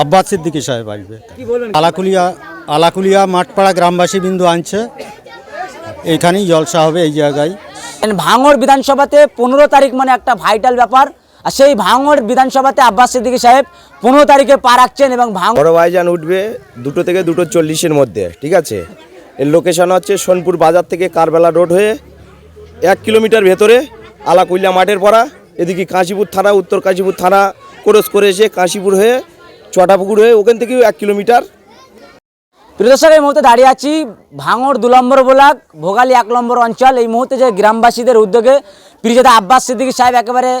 আব্বাস সিদ্দিকি সাহেব আসবে। আলাকুলিয়া আলাকুলিয়া মাঠপাড়া গ্রামবাসী বিন্দু আনছে। এইখানেই জলসা হবে এই জায়গায়। ভাঙড় বিধানসভাতে পনেরো তারিখ মানে একটা ভাইটাল ব্যাপার। আর সেই ভাঙড় বিধানসভাতে আব্বাস সিদ্দিকী সাহেব পনেরো তারিখে পা রাখছেন এবং ভাঙড় বড় ভাইজান উঠবে দুটো থেকে দুটো চল্লিশের মধ্যে ঠিক আছে? এর লোকেশন হচ্ছে সোনপুর বাজার থেকে কারবেলা রোড হয়ে এক কিলোমিটার ভেতরে আলাকুইল্লা মাঠের পড়া। এদিকে কাশীপুর থানা উত্তর কাশীপুর থানা ক্রস করে এসে কাশীপুর হয়ে চটাপুকুর হয়ে ওখান থেকেও এক কিলোমিটার। প্রিয় দর্শক, এই মুহূর্তে দাঁড়িয়ে আছি ভাঙড় দু নম্বর ব্লক, ভোগালী এক নম্বর অঞ্চল। এই মুহূর্তে যে গ্রামবাসীদের উদ্যোগে পিরিজাদা আব্বাস সিদ্দিকী সাহেব একেবারে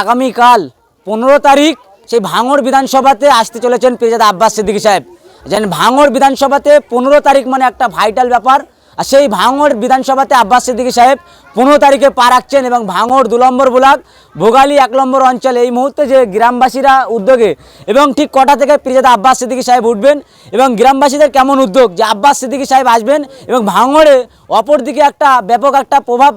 আগামীকাল পনেরো তারিখ সেই ভাঙড় বিধানসভাতে আসতে চলেছেন পিরিজাদা আব্বাস সিদ্দিকী সাহেব। যেন ভাঙড় বিধানসভাতে পনেরো তারিখ মানে একটা ভাইটাল ব্যাপার। আর সেই ভাঙড় বিধানসভাতে আব্বাস সিদ্দিকী সাহেব পনেরো তারিখে পা রাখছেন এবং ভাঙড় দু নম্বর ব্লক, ভোগালী এক নম্বর অঞ্চল। এই মুহূর্তে যে গ্রামবাসীরা উদ্যোগে এবং ঠিক কটা থেকে পিরিজাদা আব্বাস সিদ্দিকী সাহেব উঠবেন এবং গ্রামবাসীদের কেমন উদ্যোগ যে আব্বাস সিদ্দিকী সাহেব আসবেন এবং ভাঙড়ে অপরদিকে একটা ব্যাপক একটা প্রভাব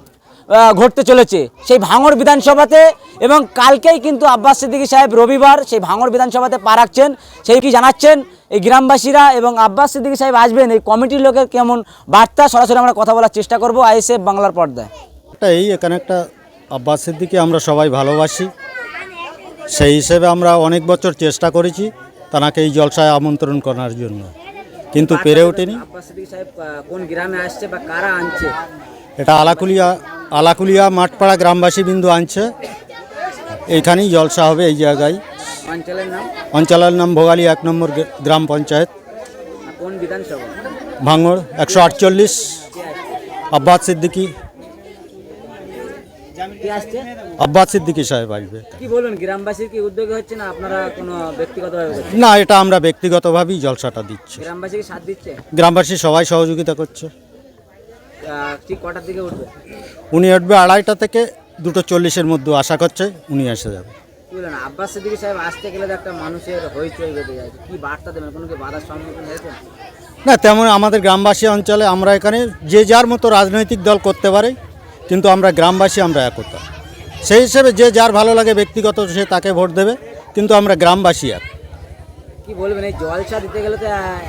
ঘটতে চলেছে। সেই ভাঙড় বিধানসভাতে এবং কালকেই কিন্তু আব্বাস সিদ্দিকী সাহেব রবিবার সেই ভাঙড় বিধানসভাতে পা রাখছেন। সেই কি জানাচ্ছেন? এই গ্রামবাসীরা এবং আব্বাস সিদ্দিকী সাহেব আসবেন এই কমিটির লোকের কেমন বার্তা? সরাসরি আমরা কথা বলার চেষ্টা করব আইএসএফ বাংলার পর্দায়। এই এখানে একটা আব্বাস সিদ্দিকি আমরা সবাই ভালোবাসি। সেই হিসেবে আমরা অনেক বছর চেষ্টা করেছি তাকে এই জলসায় আমন্ত্রণ করার জন্য। কিন্তু পেরে ওঠেনি। কোন গ্রামে আসছে বা কারা আনছে? এটা আলাকুলিয়া আলাকুলিয়া মাঠপাড়া গ্রামবাসী বিন্দু আনছে। এইখানেই জলসা হবে এই জায়গায়। অঞ্চলের নাম? ভোগালী এক নম্বর গ্রাম পঞ্চায়েত। ভাঙড় একশো আটচল্লিশ। আব্বাস সিদ্দিকি। আব্বাস সিদ্দিকি সাহেব আসবে। কি বলবেন গ্রামবাসীর কি উদ্যোগে হচ্ছে না আপনারা কোনো ব্যক্তিগতভাবে না এটা আমরা ব্যক্তিগতভাবেই জলসাটা দিচ্ছি। গ্রামবাসীকে সাথ দিচ্ছে? গ্রামবাসী সবাই সহযোগিতা করছে। ঠিক কটার দিকে উঠবে? উনি উঠবে আড়াইটা থেকে দুটো চল্লিশের মধ্যে আশা করছে উনি এসে যাবে। কি আব্বাস সিদ্দিকী সাহেব আসতে গেলে তো একটা মানুষের হইচই বেঁধে যায়। কি বার্তা দেবেন? কোনো কি বাধার সম্মুখীন হয়েছে না তেমন আমাদের গ্রামবাসী অঞ্চলে আমরা এখানে যে যার মতো রাজনৈতিক দল করতে পারে কিন্তু আমরা গ্রামবাসী আমরা একতা। সেই হিসেবে যে যার ভালো লাগে ব্যক্তিগত সে তাকে ভোট দেবে কিন্তু আমরা গ্রামবাসী এক। কি বলবেন এই জলসা দিতে গেলে তো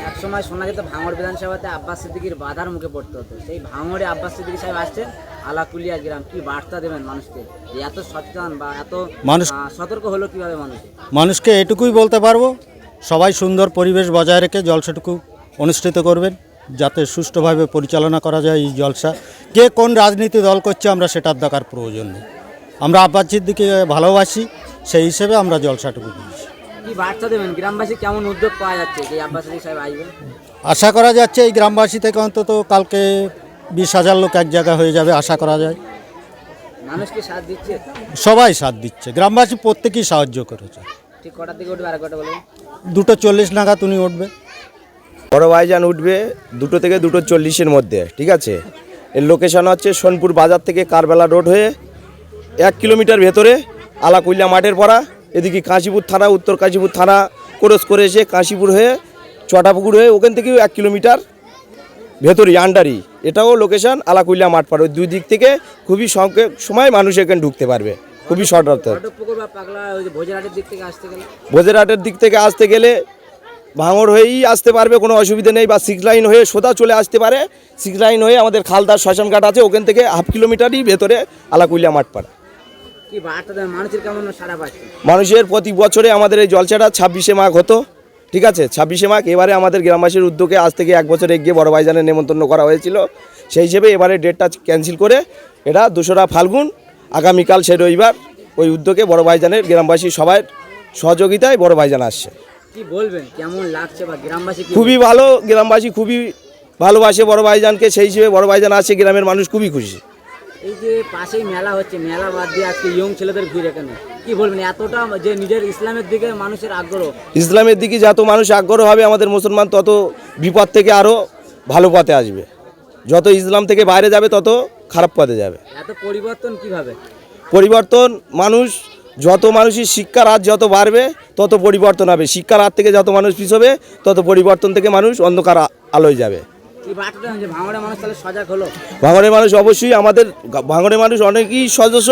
এক সময় শোনা যেত ভাঙড় বিধানসভাতে আব্বাস সিদ্দিকির বাধার মুখে পড়তে হতো। সেই ভাঙড়ে আব্বাস সিদ্দিকী সাহেব আসছেন আলাকুলিয়া গ্রাম। কি বার্তা দেবেন মানুষকে যে এত সচেতন বা এত মানুষ- সতর্ক হলো কীভাবে মানুষ? মানুষকে এটুকুই বলতে পারব সবাই সুন্দর পরিবেশ বজায় রেখে জলসাটুকু অনুষ্ঠিত করবেন যাতে সুষ্ঠুভাবে পরিচালনা করা যায় এই জলসা। কে কোন রাজনীতি দল করছে আমরা সেটার দেখার প্রয়োজন নেই। আমরা আব্বাস দিকে ভালোবাসি সেই হিসেবে আমরা জলসাটুকু দিয়েছি বার্তা দেবেন গ্রামবাসী কেমন উদ্যোগ পাওয়া যাচ্ছে যে আব্বাস সিদ্দিকী সাহেব আসবেন? আশা করা যাচ্ছে এই গ্রামবাসী থেকে অন্তত কালকে বিশ হাজার লোক এক জায়গা হয়ে যাবে আশা করা যায়। মানুষকে সাথ দিচ্ছে? সবাই সাথ দিচ্ছে গ্রামবাসী প্রত্যেকেই সাহায্য করেছে। ঠিক কটার দিকে উঠবে? আর কটা বলুন। দুটো চল্লিশ নাগাদ উনি উঠবে। বড় ভাইজান উঠবে দুটো থেকে দুটো চল্লিশের মধ্যে ঠিক আছে? এর লোকেশন হচ্ছে সোনপুর বাজার থেকে কারবেলা রোড হয়ে এক কিলোমিটার ভেতরে আলাকুইল্লা মাঠের পড়া। এদিকে কাশীপুর থানা উত্তর কাশীপুর থানা ক্রস করে এসে কাশীপুর হয়ে চটাপুকুর হয়ে ওখান থেকেও এক কিলোমিটার ভেতরই আন্ডারি এটাও লোকেশন আলাকুইল্লা মাঠ পাড় ওই দুই দিক থেকে খুবই সময় মানুষ এখানে ঢুকতে পারবে। খুবই শর্ট যে ভোজেরহাটের দিক থেকে আসতে গেলে? ভাঙড় হয়েই আসতে পারবে কোনো অসুবিধা নেই। বা সিক্স লাইন হয়ে সোজা চলে আসতে পারে। সিক্স লাইন হয়ে আমাদের খালদার শ্মশানঘাট আছে ওখান থেকে হাফ কিলোমিটারই ভেতরে আলাকুইল্লা মাঠ পাড়া মানুষের প্রতি বছরে আমাদের এই জলসাটা ছাব্বিশে মাঘ হতো ঠিক আছে? ছাব্বিশে মাঘ এবারে আমাদের গ্রামবাসীর উদ্যোগে আজ থেকে এক বছর এগিয়ে বড় ভাইজানের নেমন্তন্ন করা হয়েছিল। সেই হিসেবে এবারে ডেটটা ক্যান্সেল করে এটা দোসরা ফাল্গুন আগামীকাল সে রবিবার ওই উদ্যোগে বড় ভাইজানের গ্রামবাসী সবাই সহযোগিতায় বড় ভাইজান আসছে। কি বলবেন? কেমন লাগছে বা গ্রামবাসী খুবই ভালো গ্রামবাসী খুবই ভালোবাসে বড় ভাইজানকে সেই হিসেবে বড় ভাইজান আসছে গ্রামের মানুষ খুবই খুশি। এই যে পাশেই মেলা হচ্ছে মেলা বাদ দিয়ে আজকে ইয়ং ছেলেদের ভিড় এখানে। কি বলবেন এতটা যে নিজের ইসলামের দিকে মানুষের আগ্রহ? ইসলামের দিকে যত মানুষ আগ্রহ হবে আমাদের মুসলমান তত বিপদ থেকে আরও ভালো পথে আসবে। যত ইসলাম থেকে বাইরে যাবে তত খারাপ পথে যাবে। এত পরিবর্তন কীভাবে? পরিবর্তন মানুষ যত মানুষের শিক্ষার হাত যত বাড়বে তত পরিবর্তন হবে। শিক্ষার হাত থেকে যত মানুষ পিছবে তত পরিবর্তন থেকে মানুষ অন্ধকার আলোয় যাবে। ভাঙড়ের মানুষ অবশ্যই আমাদের ভাঙড়ের মানুষ অনেকই সদস্য।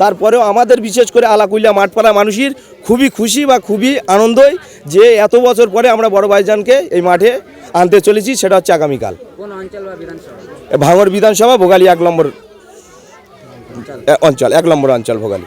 তারপরেও আমাদের বিশেষ করে আলাকুইলা মাঠপাড়া মানুষের খুবই খুশি বা খুবই আনন্দই যে এত বছর পরে আমরা বড় ভাইজানকে এই মাঠে আনতে চলেছি সেটা হচ্ছে আগামীকাল। ভাঙড় বিধানসভা ভোগালী এক নম্বর অঞ্চল এক নম্বর অঞ্চল ভোগালী।